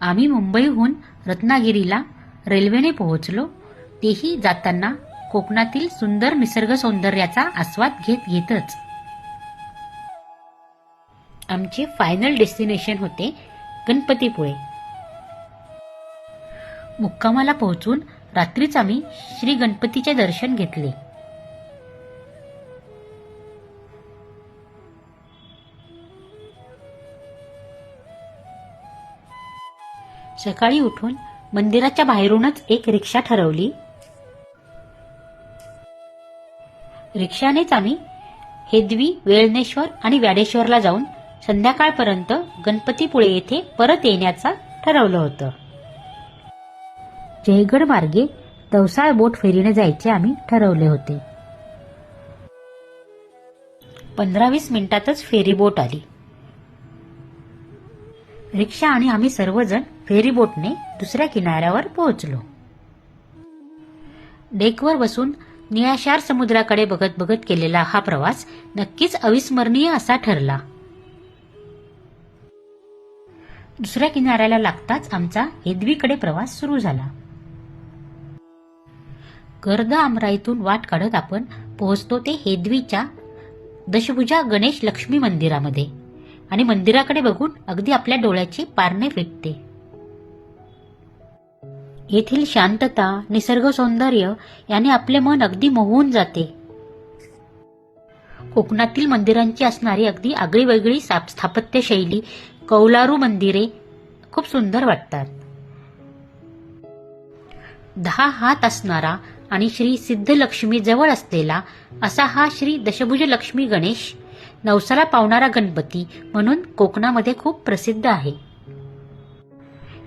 आम्ही मुंबईहून रत्नागिरीला रेल्वेने पोहोचलो. तेही जाताना कोकणातील सुंदर निसर्ग सौंदर्याचा आस्वाद घेत घेतच. आमचे फायनल डेस्टिनेशन होते गणपतीपुळे. मुक्कामाला पोहोचून रात्रीच आम्ही श्री गणपतीचे दर्शन घेतले. सकाळी उठून मंदिराच्या बाहेरूनच एक रिक्षा ठरवली. रिक्षानेच आम्ही हेदवी वेळनेश्वर आणि व्याडेश्वरला जाऊन संध्याकाळपर्यंत गणपतीपुळे येथे परत येण्याचा ठरवलं होतं. जयगड मार्गे तवसाळ बोट फेरीने जायचे आम्ही ठरवले होते. पंधरा वीस मिनिटातच फेरी बोट आली. रिक्षा आणि आम्ही सर्वजण फेरीबोटने दुसऱ्या किनाऱ्यावर पोहोचलो. डेकवर बसून निळाशार समुद्राकडे बघत बघत केलेला हा प्रवास नक्कीच अविस्मरणीय असा ठरला. दुसऱ्या किनाऱ्याला लागताच आमचा हेदवीकडे प्रवास सुरू झाला. गर्द आमराईतून वाट काढत आपण पोहोचतो ते हेदवीच्या दशभुजा गणेश लक्ष्मी मंदिरामध्ये आणि मंदिराकडे बघून अगदी आपल्या डोळ्याची पारणे फिटते. येथील शांतता निसर्ग सौंदर्य याने आपले मन अगदी मोहून जाते. कोकणातील मंदिरांची असणारी अगदी आगळीवेगळी स्थापत्य शैली कौलारू मंदिरे खूप सुंदर वाटतात. दहा हात असणारा आणि श्री सिद्धलक्ष्मी जवळ असलेला असा हा श्री दशभुज लक्ष्मी गणेश नवसाला पावणारा गणपती म्हणून कोकणामध्ये खूप प्रसिद्ध आहे.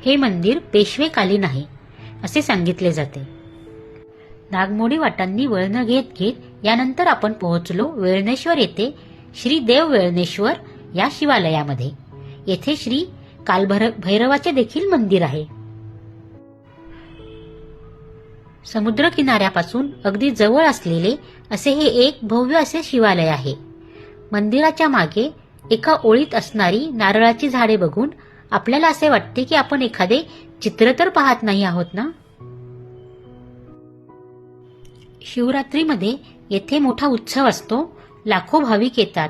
हे मंदिर पेशवेकालीन आहे. असे सांगितले जाते. नागमोडी वाटांनी वळणं घेत घेत यानंतर आपण पोहोचलो वेळणेश्वर येथे श्री देव वेळणेश्वर या शिवालयामध्ये. येथे श्री कालभैर भैरवाचे देखील मंदिर आहे. समुद्र किनाऱ्यापासून अगदी जवळ असलेले असे हे एक भव्य असे शिवालय आहे. मंदिराच्या मागे एका ओळीत असणारी नारळाची झाडे बघून आपल्याला असे वाटते की आपण एखादे चित्र तर पाहत नाही आहोत ना? शिवरात्रीमध्ये येथे मोठा उत्सव असतो. लाखो भाविक येतात.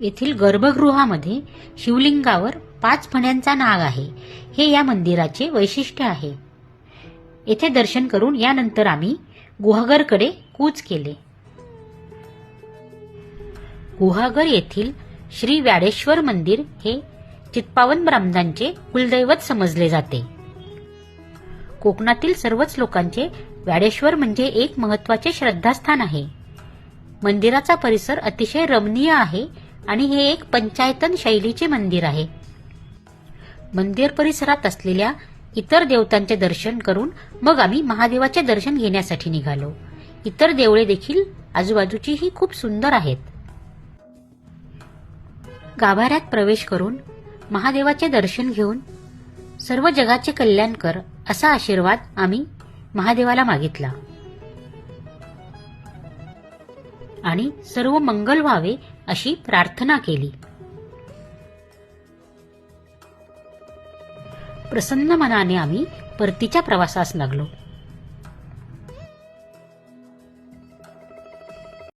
येथील गर्भगृहामध्ये शिवलिंगावर पाच फण्यांचा नाग आहे. हे या मंदिराचे वैशिष्ट्य आहे. येथे दर्शन करून यानंतर आम्ही गुहागरकडे कूच केले. गुहागर येथील श्री व्याडेश्वर मंदिर हे चित्पावन ब्राह्मणांचे कुलदैवत समजले जाते. कोकणातील सर्वच लोकांचे व्याडेश्वर म्हणजे एक महत्त्वाचे श्रद्धास्थान आहे. मंदिराचा परिसर अतिशय रमणीय आहे आणि हे एक पंचायतन शैलीचे मंदिर आहे. मंदिर परिसरात असलेल्या इतर देवतांचे दर्शन करून मग आम्ही महादेवाचे दर्शन घेण्यासाठी निघालो. इतर देवळे देखील आजूबाजूचीही खूप सुंदर आहेत. गाभाऱ्यात प्रवेश करून महादेवाचे दर्शन घेऊन सर्व जगाचे कल्याण कर असा आशीर्वाद आम्ही महादेवाला मागितला. आणि सर्व मंगल व्हावे अशी प्रार्थना केली. प्रसन्न मनाने आम्ही परतीच्या प्रवासास लागलो.